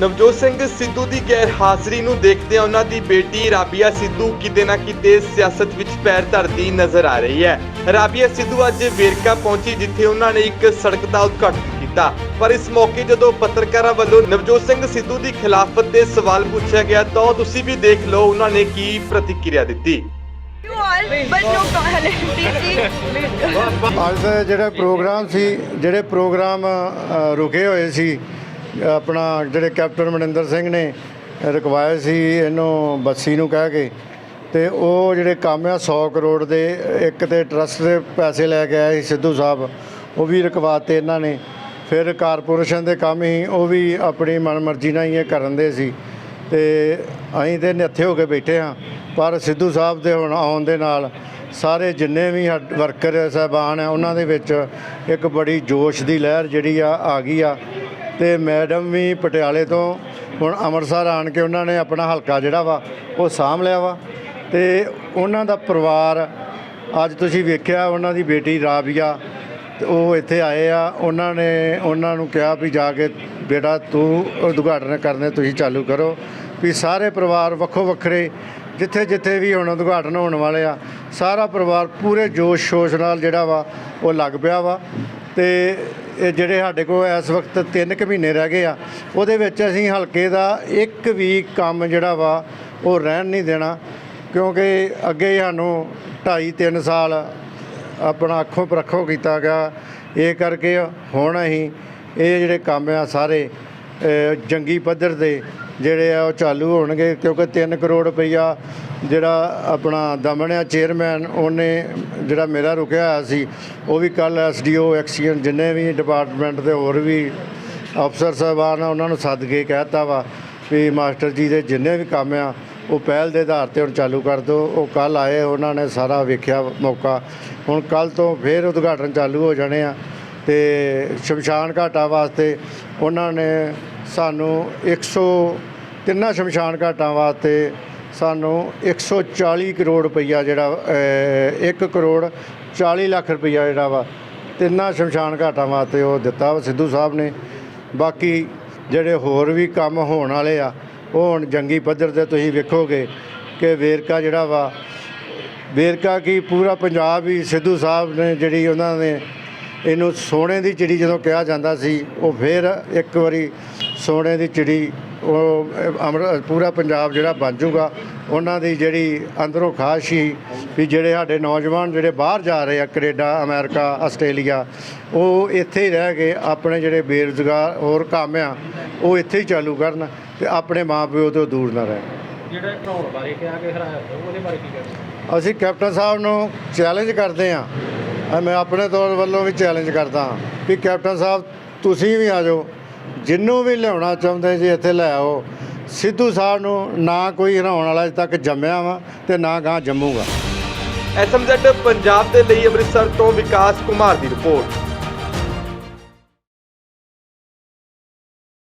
ਨਵਜੋਤ ਸਿੰਘ ਸਿੱਧੂ ਦੀ ਗੈਰ ਹਾਜ਼ਰੀ ਨੂੰ ਦੇਖਦਿਆਂ ਉਹਨਾਂ ਦੀ ਬੇਟੀ ਰਾਬੀਆ ਸਿੱਧੂ ਕਿਤੇ ਨਾ ਕਿਤੇ ਸਿਆਸਤ ਵਿੱਚ ਪੈਰ ਧਰਦੀ ਨਜ਼ਰ ਆ ਰਹੀ ਹੈ। ਰਾਬੀਆ ਸਿੱਧੂ ਅੱਜ ਵੇਰਕਾ ਪਹੁੰਚੀ ਜਿੱਥੇ ਉਹਨਾਂ ਨੇ ਇੱਕ ਸੜਕ ਦਾ ਉਦਘਾਟਨ ਕੀਤਾ। ਪਰ ਇਸ ਮੌਕੇ ਜਦੋਂ ਪੱਤਰਕਾਰਾਂ ਵੱਲੋਂ ਨਵਜੋਤ ਸਿੰਘ ਸਿੱਧੂ ਦੀ ਖਿਲਾਫਤ ਤੇ ਸਵਾਲ ਪੁੱਛਿਆ ਗਿਆ, ਤਾਂ ਤੁਸੀਂ ਵੀ ਦੇਖ ਲਓ ਉਹਨਾਂ ਨੇ ਕੀ ਪ੍ਰਤੀਕਿਰਿਆ ਦਿੱਤੀ। ਅੱਜ ਦਾ ਜਿਹੜਾ ਪ੍ਰੋਗਰਾਮ ਸੀ, ਜਿਹੜੇ ਪ੍ਰੋਗਰਾਮ ਰੁਕੇ ਹੋਏ ਸੀ ਆਪਣਾ ਜਿਹੜੇ ਕੈਪਟਨ ਮਨਿੰਦਰ ਸਿੰਘ ਨੇ ਰਕਵਾਏ ਸੀ ਇਹਨੂੰ ਬੱਸੀ ਨੂੰ ਕਹਿ ਕੇ, ਤੇ ਉਹ ਜਿਹੜੇ ਕੰਮ ਆ 100 ਕਰੋੜ ਦੇ, ਇੱਕ ਤੇ ਟਰਸਟ ਦੇ ਪੈਸੇ ਲੈ ਕੇ ਆਏ ਸੀ ਸਿੱਧੂ ਸਾਹਿਬ, ਉਹ ਵੀ ਰਕਵਾਤੇ ਇਹਨਾਂ ਨੇ। ਫਿਰ ਕਾਰਪੋਰੇਸ਼ਨ ਦੇ ਕੰਮ ਹੀ ਉਹ ਵੀ ਆਪਣੀ ਮਨਮਰਜ਼ੀ ਨਾਲ ਹੀ ਇਹ ਕਰਨ ਦੇ ਸੀ। ਤੇ ਅਸੀਂ ਤੇ ਨਿੱਥੇ ਹੋ ਕੇ ਬੈਠੇ ਹਾਂ, ਪਰ ਸਿੱਧੂ ਸਾਹਿਬ ਦੇ ਹੁਣ ਆਉਣ ਦੇ ਨਾਲ ਸਾਰੇ ਜਿੰਨੇ ਵੀ ਸਾਡ- ਵਰਕਰ ਸਾਹਿਬਾਨ ਆ, ਉਹਨਾਂ ਦੇ ਵਿੱਚ ਇੱਕ ਬੜੀ ਜੋਸ਼ ਦੀ ਲਹਿਰ ਜਿਹੜੀ ਆ ਆ ਗਈ ਆ। ਤੇ ਮੈਡਮ ਵੀ ਪਟਿਆਲੇ ਤੋਂ, ਹੁਣ ਅੰਮ੍ਰਿਤਸਰ ਆਣ ਕੇ ਉਹਨਾਂ ਨੇ ਆਪਣਾ ਹਲਕਾ ਜਿਹੜਾ ਵਾ, ਉਹ ਸਾਂਭ ਲਿਆ ਵਾ। ਤੇ ਉਹਨਾਂ ਦਾ ਪਰਿਵਾਰ, ਅੱਜ ਤੁਸੀਂ ਵੇਖਿਆ ਉਹਨਾਂ ਦੀ ਬੇਟੀ ਰਾਬੀਆ, ਤੇ ਉਹ ਇੱਥੇ ਆਏ ਆ। ਉਹਨਾਂ ਨੇ, ਉਹਨਾਂ ਨੂੰ ਕਿਹਾ ਵੀ ਜਾ ਕੇ, ਬੇਟਾ, ਤੂੰ ਉਦਘਾਟਨ ਕਰਨੇ ਤੁਸੀਂ ਚਾਲੂ ਕਰੋ। ਵੀ ਸਾਰੇ ਪਰਿਵਾਰ ਵੱਖੋ ਵੱਖਰੇ, ਜਿੱਥੇ ਜਿੱਥੇ ਵੀ ਹੁਣ ਉਦਘਾਟਨ ਹੋਣ ਵਾਲੇ ਆ, ਸਾਰਾ ਪਰਿਵਾਰ ਪੂਰੇ ਜੋਸ਼ ਸ਼ੋਸ਼ ਨਾਲ ਜਿਹੜਾ ਵਾ, ਉਹ ਲੱਗ ਪਿਆ ਵਾ। ਤੇ ਇਹ ਜਿਹੜੇ ਸਾਡੇ ਕੋਲ ਇਸ ਵਕਤ 3 ਕੁ ਮਹੀਨੇ ਰਹਿ ਗਏ ਆ, ਉਹਦੇ ਵਿੱਚ ਅਸੀਂ ਹਲਕੇ ਦਾ ਇੱਕ ਵੀ ਕੰਮ ਜਿਹੜਾ ਵਾ, ਉਹ ਰਹਿਣ ਨਹੀਂ ਦੇਣਾ, ਕਿਉਂਕਿ ਅੱਗੇ ਸਾਨੂੰ 2.5 3 ਸਾਲ ਆਪਣਾ ਅੱਖੋਂ ਪਰਖੋਂ ਕੀਤਾ ਗਿਆ, ਇਹ ਕਰਕੇ ਹੁਣ ਅਸੀਂ ਇਹ ਜਿਹੜੇ ਕੰਮ ਆ ਸਾਰੇ ਜੰਗੀ ਪੱਧਰ ਦੇ ਜਿਹੜੇ ਆ ਉਹ ਚਾਲੂ ਹੋਣਗੇ, ਕਿਉਂਕਿ 3 ਕਰੋੜ ਰੁਪਈਆ ਜਿਹੜਾ ਆਪਣਾ ਦਮਨ ਆ ਚੇਅਰਮੈਨ ਉਹਨੇ ਜਿਹੜਾ ਮੇਰਾ ਰੁਕਿਆ ਹੋਇਆ ਸੀ, ਉਹ ਵੀ ਕੱਲ ਐਸਡੀਓ ਐਕਸੀਅਨ ਜਿੰਨੇ ਵੀ ਡਿਪਾਰਟਮੈਂਟ ਦੇ ਹੋਰ ਵੀ ਅਫਸਰ ਸਾਹਿਬਾਨ ਉਹਨਾਂ ਨੂੰ ਸੱਦ ਕੇ ਕਹਿਤਾ ਵਾ ਵੀ ਮਾਸਟਰ ਜੀ ਦੇ ਜਿੰਨੇ ਵੀ ਕੰਮ ਆ, ਉਹ ਪਹਿਲ ਦੇ ਆਧਾਰ ਤੇ ਹੁਣ ਚਾਲੂ ਕਰ ਦਿਓ। ਉਹ ਕੱਲ ਆਏ, ਉਹਨਾਂ ਨੇ ਸਾਰਾ ਵੇਖਿਆ ਮੌਕਾ। ਹੁਣ ਕੱਲ ਤੋਂ ਫੇਰ ਉਦਘਾਟਨ ਚਾਲੂ ਹੋ ਜਾਣੇ ਆ ਤੇ ਸ਼ਮਸ਼ਾਨ ਘਾਟਾ ਵਾਸਤੇ ਉਹਨਾਂ ਨੇ ਸਾਨੂੰ 100 ਤਿੰਨਾਂ ਸ਼ਮਸ਼ਾਨ ਘਾਟਾਂ ਵਾਸਤੇ ਸਾਨੂੰ 140 ਕਰੋੜ ਰੁਪਈਆ ਜਿਹੜਾ 1 ਕਰੋੜ 40 ਲੱਖ ਰੁਪਈਆ ਜਿਹੜਾ ਵਾ, ਤਿੰਨਾਂ ਸ਼ਮਸ਼ਾਨ ਘਾਟਾਂ ਵਾਸਤੇ ਉਹ ਦਿੱਤਾ ਵਾ ਸਿੱਧੂ ਸਾਹਿਬ ਨੇ। ਬਾਕੀ ਜਿਹੜੇ ਹੋਰ ਵੀ ਕੰਮ ਹੋਣ ਵਾਲੇ ਆ, ਉਹ ਹੁਣ ਜੰਗੀ ਪੱਧਰ ਤੇ ਤੁਸੀਂ ਵੇਖੋਗੇ ਕਿ ਵੇਰਕਾ ਜਿਹੜਾ ਵਾ, ਵੇਰਕਾ ਕੀ ਪੂਰਾ ਪੰਜਾਬ ਹੀ ਸਿੱਧੂ ਸਾਹਿਬ ਨੇ ਜਿਹੜੀ ਉਹਨਾਂ ਨੇ ਇਹਨੂੰ ਸੋਨੇ ਦੀ ਚਿੜੀ ਜਦੋਂ ਕਿਹਾ ਜਾਂਦਾ ਸੀ, ਉਹ ਫਿਰ ਇੱਕ ਵਾਰੀ ਸੋਨੇ ਦੀ ਚਿੜੀ ਉਹ ਅਮਰ ਪੂਰਾ ਪੰਜਾਬ ਜਿਹੜਾ ਬਣ ਜਾਊਗਾ ਉਹਨਾਂ ਦੀ ਜਿਹੜੀ ਅੰਦਰੋਂ ਖਾਸ਼ ਵੀ ਜਿਹੜੇ ਸਾਡੇ ਨੌਜਵਾਨ ਜਿਹੜੇ ਬਾਹਰ ਜਾ ਰਹੇ ਆ ਕੈਨੇਡਾ ਅਮਰੀਕਾ ਆਸਟ੍ਰੇਲੀਆ ਉਹ ਇੱਥੇ ਹੀ ਰਹਿ ਕੇ ਆਪਣੇ ਜਿਹੜੇ ਬੇਰੁਜ਼ਗਾਰ ਹੋਰ ਕੰਮ ਆ ਉਹ ਇੱਥੇ ਹੀ ਚਾਲੂ ਕਰਨ ਤੇ ਆਪਣੇ ਮਾਪਿਓ ਤੋਂ ਦੂਰ ਨਾ ਰਹਿਣ। ਜਿਹੜਾ ਘਰਾਉਣ ਬਾਰੇ ਕਿਹਾ ਕਿ ਹਰਾਇਆ ਗਿਆ, ਉਹਦੇ ਬਾਰੇ ਕੀ ਕਹਿਣਾ ਅਸੀਂ ਕੈਪਟਨ ਸਾਹਿਬ ਨੂੰ ਚੈਲੰਜ ਕਰਦੇ ਹਾਂ। ਮੈਂ ਆਪਣੇ ਤੌਰ ਵੱਲੋਂ ਵੀ ਚੈਲੰਜ ਕਰਦਾ ਹਾਂ ਵੀ ਕੈਪਟਨ ਸਾਹਿਬ ਤੁਸੀਂ ਵੀ ਆ ਜਾਓ। ਜਿੰਨੂੰ ਵੀ ਲਿਆਉਣਾ ਚਾਹੁੰਦੇ ਜੀ ਇੱਥੇ ਲੈ ਆਓ। ਸਿੱਧੂ ਸਾਹਿਬ ਨੂੰ ਨਾ ਕੋਈ ਹਰਾਉਣ ਵਾਲਾ ਅਜੇ ਤੱਕ ਜੰਮਿਆ ਵਾ ਤੇ ਨਾ ਗਾਂ ਜੰਮੂਗਾ। ਐਸਐਮਜ਼ੈਡ ਪੰਜਾਬ ਦੇ ਲਈ ਅੰਮ੍ਰਿਤਸਰ ਤੋਂ ਵਿਕਾਸ ਕੁਮਾਰ ਦੀ ਰਿਪੋਰਟ।